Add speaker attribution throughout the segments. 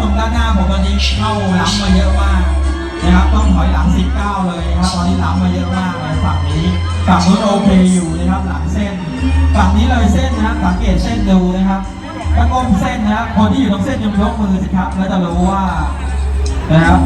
Speaker 1: ตรงด้านหน้าผมตอนนี้เข้าหลังมาเยอะมากนะครับต้องถอยหลัง 19 เลยนะครับตอนนี้หลังมาเยอะมากเลยฝั่งนี้ฝั่งนู้นโอเคอยู่นะครับหลังเส้นฝั่งนี้เลยเส้นนะครับสังเกตเส้นดูนะครับถ้าก้มเส้นนะครับคนที่อยู่ตรงเส้นยกยกมือสิครับแล้วจะรู้ว่านะครับ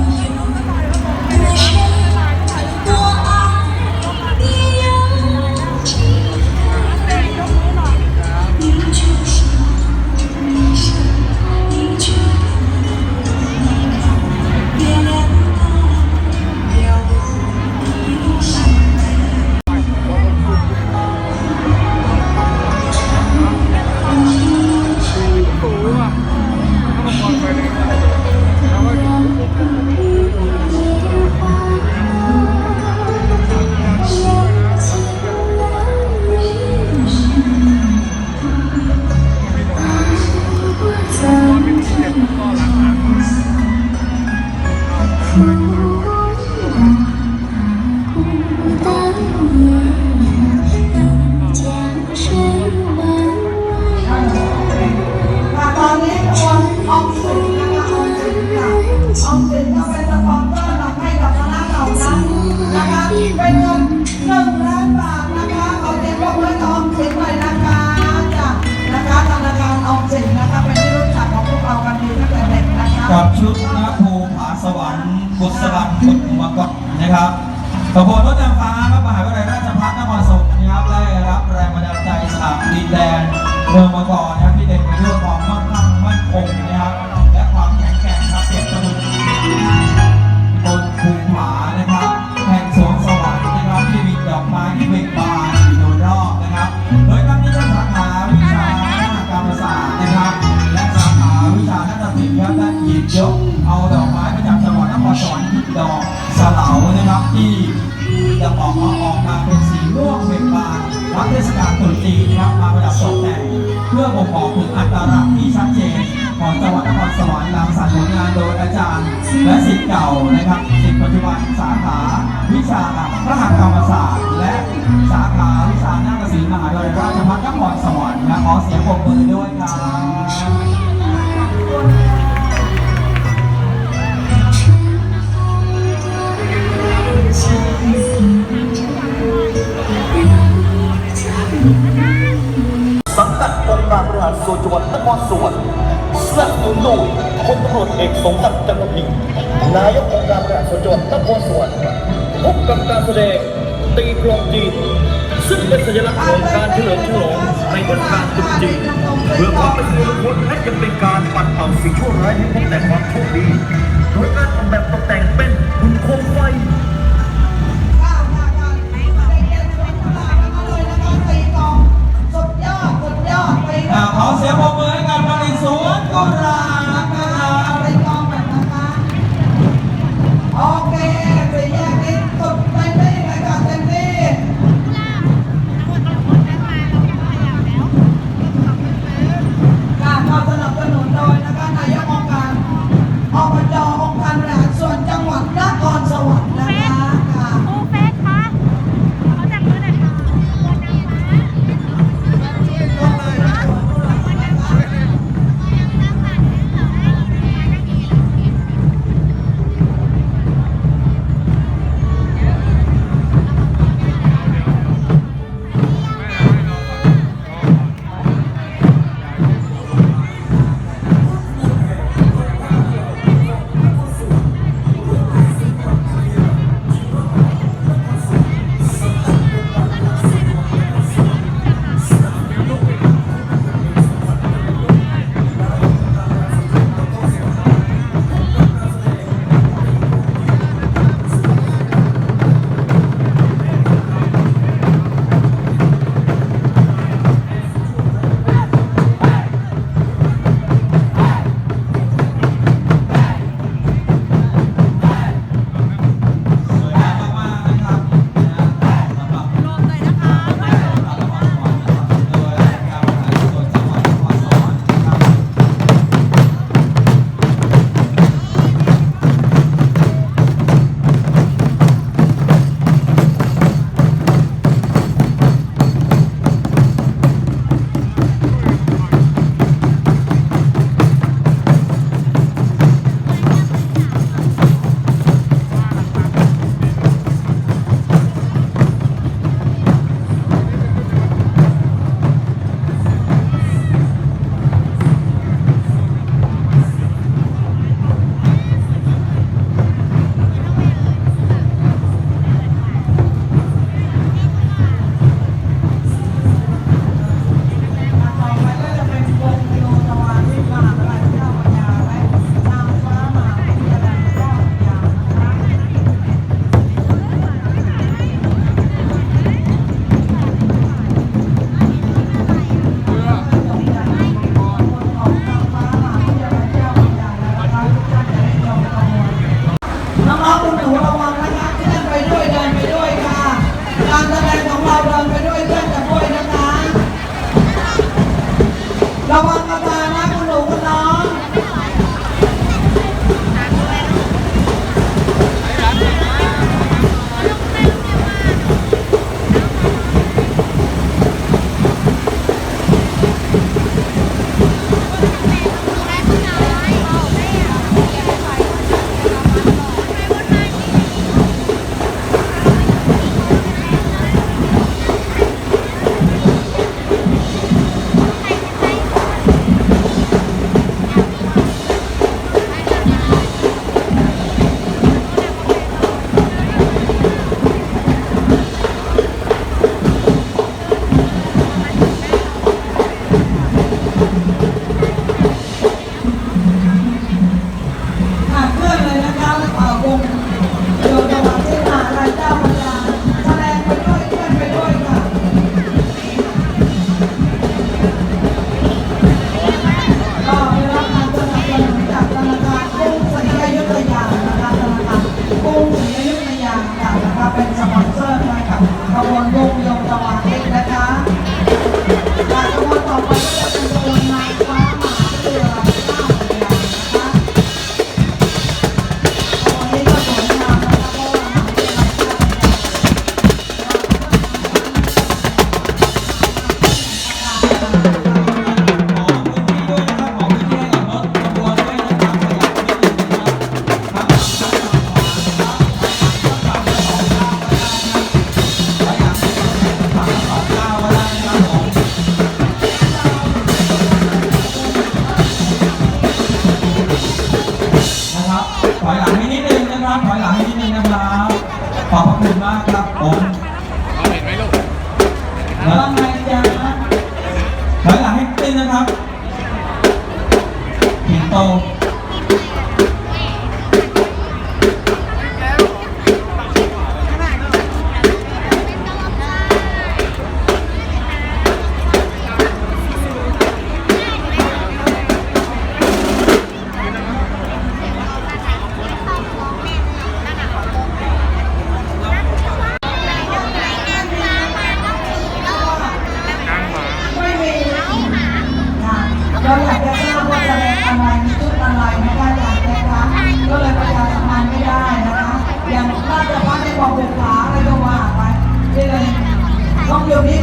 Speaker 2: สีครับมาประ
Speaker 1: ดับตกแต่งเพื่อบ่งบอกถึงอัตลักษณ์ที่ชัดเจนของจังหวัดนครสวรรค์รังสรรผลงานโดยอาจารย์ และศิษย์เก่านะครับศิษย์ปัจจุบันสาขาวิชาพระหัตถกรรมศาสตร์ และสาขาวิชานาฏศิลป์มหาวิทยาลัยราชภัฏนครสวรรค์นะขอเสียงปรบมือด้วยครับ
Speaker 3: สังกัดกองการบริหารส่วนจังหวัดนครสวรรค์สนับสนุนโดยพลตำรวจเอกสมศักดิ์จันทพิงนายกองค์การบริหารส่วนจังหวัดนครสวรรค์พบกับการแสดงตีกลองจีนซึ่งเป็นสัญลักษณ์ของการเฉลิมฉลองในเทศกาลตรุษจีนเพื่อความเป็นสิริมงคลและยังเป็นการปัดเป่าสิ่งชั่วร้ายให้พบแต่ความโชคดีโดยการออกแบบตกแต่งเป็นหุ่นโคมไฟ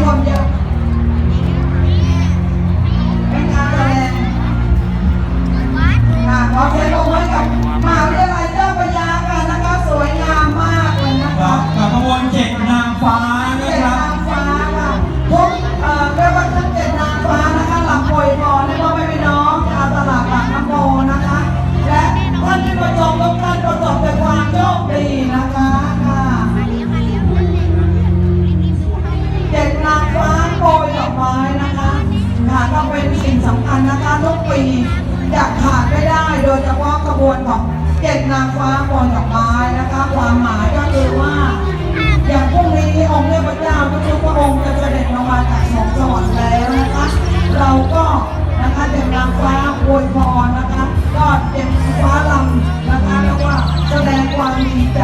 Speaker 2: ค
Speaker 1: วา
Speaker 2: มยาว เจ็ดนางฟ้าก่อนดอกไม้นะคะ ความหมายก็คือว่า อย่างพรุ่งนี้องค์เทพเจ้าทุกพระองค์จะเสด็จลงมาจากสองสวรรค์แล้วนะคะ เราก็นะคะเจ็ดนางฟ้าอวยพรนะคะ ก็เจ็ดฟ้าลำนะคะแล้ว่าแสดงความดีใจ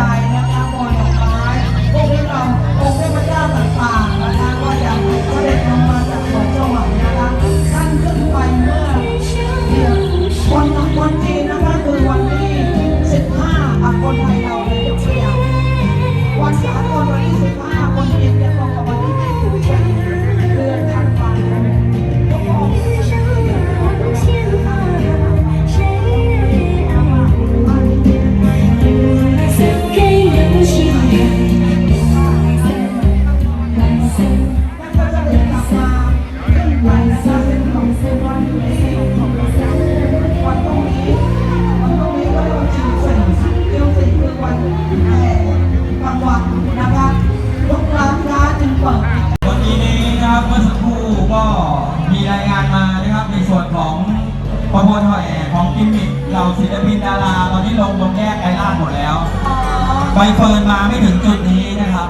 Speaker 2: มาไม่
Speaker 1: ถึงจุดนี้นะครับ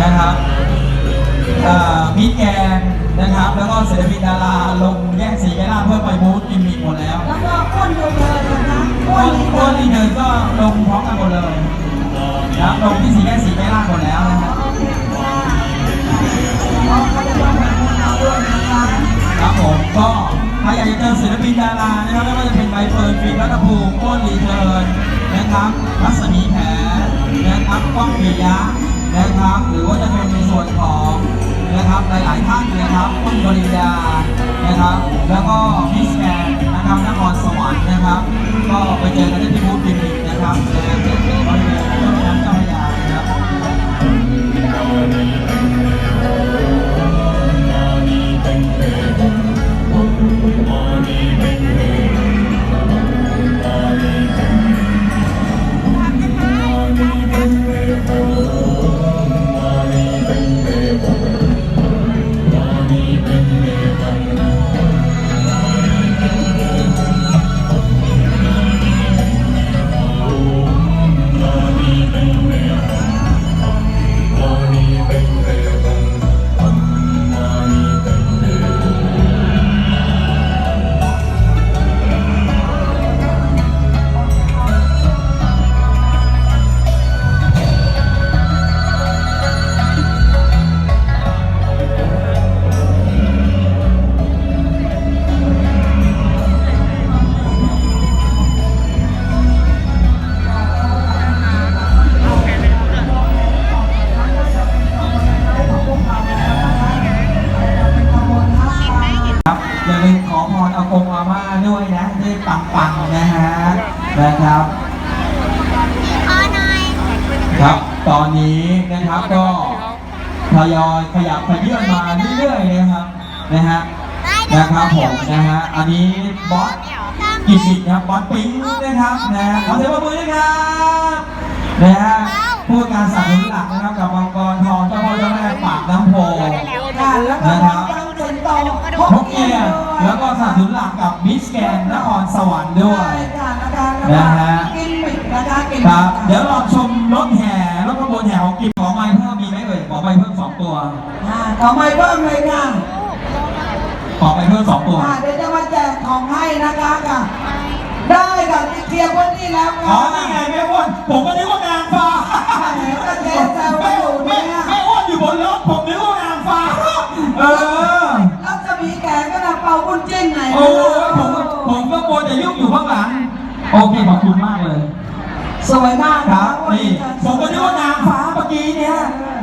Speaker 1: นะครับมิแกนนะครับ แล้วก็ศิลปินดาราลงแยกสีแกล่าเพื่อไปบูธกิมมิหมดแล้ว
Speaker 2: แล้วก็คนลงเลยนะคะ
Speaker 1: ค
Speaker 2: นที่
Speaker 1: เดินก็ลงพร้อมกันหมดเลยนะลงที่สีแยกสีแกล่าหมดแล้วนะครับ
Speaker 2: ครับผมก็ใคาอยากจะเจอศิลปินดารานะครับไม่ว่าจะเป็
Speaker 1: นใบเฟิร์นฟิล์มรัตภูมิก้นรีเทิร์นนะครับรัศมีแข ก้องปิยะนะครับ หรือว่าจะเป็นในส่วนของนะครับหลาย ๆ ท่านนะครับคุณปริญญานะครับ แล้วก็มิสแกนนะครับนครสวรรค์นะครับ ก็ไปเจอกันที่บูธกิมมินะครับนะบริเวณแม่น้ำเจ้าพระยานะครับ ครับ ตอนนี้นะครับก็ทยอยขยับขยื่นมาเรื่อยๆนะครับนะฮะนะครับผมนะฮะอันนี้บอสกิจบิดนะครับบอสปิ๊งนะครับนะขอเสียงปรบมือด้วยครับนะฮะผู้การสนับสนุนหลักนะครับกับมังกรทองเจ้าพ่อเจ้าแม่ปากน้ำโพ
Speaker 2: ค่ะแล้วก็
Speaker 1: นะครับ
Speaker 2: ตั้งเป็นโต
Speaker 1: พกเกียแล้วก็สนับสนุนหลักกับมิสแกนนครสวรรค์ด้วย
Speaker 2: นะ
Speaker 1: ฮะ
Speaker 2: กินมิกนะคะกิน
Speaker 1: ครับ เดี๋ยวลองชมรถแห่รถขบวนแห่ของกิมขอไม้เพิ่มมีไหมเอ่ยขอไม้เพิ่มสองตัว
Speaker 2: อ่าขอไม่เพิ่มเลยค่ะ
Speaker 1: ขอไม้เพิ่มสองตัว
Speaker 2: ค่ะเดี๋ยวจะมาแจกของให้นะคะค่ะ ได้ค่ะที่เคลียร์พื้นที่แล้ว
Speaker 1: อ๋อ
Speaker 2: ค่ะ
Speaker 1: นี่ไงแม่อ้วนผมก็นึกว่านางฟ้า
Speaker 2: แหมก็เจ๊แซว
Speaker 1: แม่
Speaker 2: อยู่
Speaker 1: แม่
Speaker 2: เนี่ย
Speaker 1: แม่อ้วนอยู่บนรถผมนึกว่านางฟ้าเออ
Speaker 2: แล้วจะมีแขกก็นะเป่าบุญจิ้นไหน
Speaker 1: โอ้ยผมก็ผมก็กลัวจะยุ่งอยู่ข้างหลังโอเคขอบคุณมากเลย
Speaker 2: สวยมาก
Speaker 1: ครับนี่ผมก็นึกว่านางฟ้าเมื่อกี้เนี่ย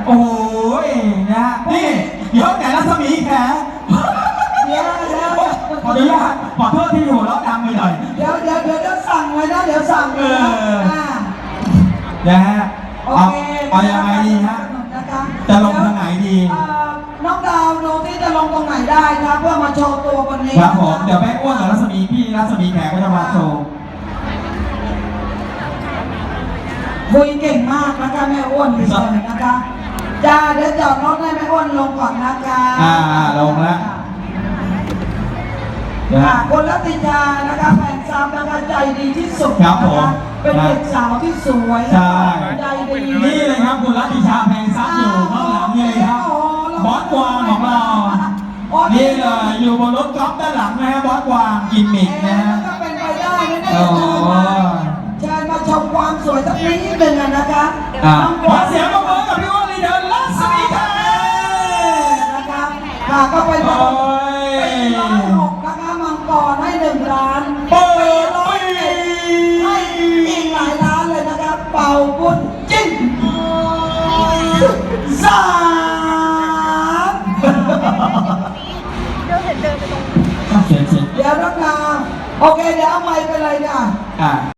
Speaker 1: โอ้ยนะฮะนี่เดี๋ยวแต่รัศมีแข
Speaker 2: เดี๋ยวเดี๋ยว
Speaker 1: ขออนุญาตขอโทษที่หัวเราะดังไปหน่อย
Speaker 2: เดี๋ยวเดี๋ยวเดี๋ยวเดี๋ยวสั่งเลยนะเดี๋ยวสั่งเลยนะ
Speaker 1: เออ
Speaker 2: อ่า
Speaker 1: นะฮะ
Speaker 2: โอ
Speaker 1: เอา
Speaker 2: เค
Speaker 1: เอายังไงดีฮะ
Speaker 2: นะคะ
Speaker 1: จะลงทางไหนดี
Speaker 2: เอ่อน้องดาวดูที่จะลงตรงไหนได้ครับเพื่อมาโชว์ตัวบนนี้
Speaker 1: ครับผม
Speaker 2: นะคะ
Speaker 1: เดี๋ยวแม่อ้วนกับรัศมีพี่รัศมีแขกก็จะมาโชว์
Speaker 2: คุยเก่งมากนะคะแม่อ้วนเลยนะคะจ้าเดี๋ยวจอดรถให้แม่อ้วนลงก่อนนะคะ
Speaker 1: อ่าลงแล้วนะ
Speaker 2: ค่ะ
Speaker 1: ฮะ
Speaker 2: คุณรัติชานะคะแฟนซ้ำนะคะใจดีที่สุด
Speaker 1: ครับผม
Speaker 2: นะคะเป็นเด็กสาวที่สวย
Speaker 1: ใช่
Speaker 2: ใจดี
Speaker 1: นี่เลยครับคุณรัตติชาแพงซับอยู่ข้างหลังนี่เลยครับบอสกวางของเรานี่เลยอยู่บนรถกอล์ฟด้านหลังนะฮะบอสกวางกิมมิกนะฮะ
Speaker 2: ก็เป็นไปได้ไม่ได้ ความสวยสักนิดหนึ่งอะนะคะ
Speaker 1: อะ
Speaker 2: น้อง
Speaker 1: ขอเสียงปรบมือกับพี่อ้วนลีเดอร์รัศมีแขก
Speaker 2: นะคะค่ะก็เป็น
Speaker 1: โอ้ย
Speaker 2: เป็นร้อยหกนะคะมังกรให้หนึ่งล้าน
Speaker 1: เปิด
Speaker 2: ร้อย
Speaker 1: ปี
Speaker 2: เอ็ดให้อีกหลายล้านเลยนะคะเป่าบุญจิ้นสาม
Speaker 1: เสียงเสียง
Speaker 2: เดี๋ยวนะคะโอเคเดี๋ยวเอาไมค์ไปเลยค่ะ
Speaker 1: อะ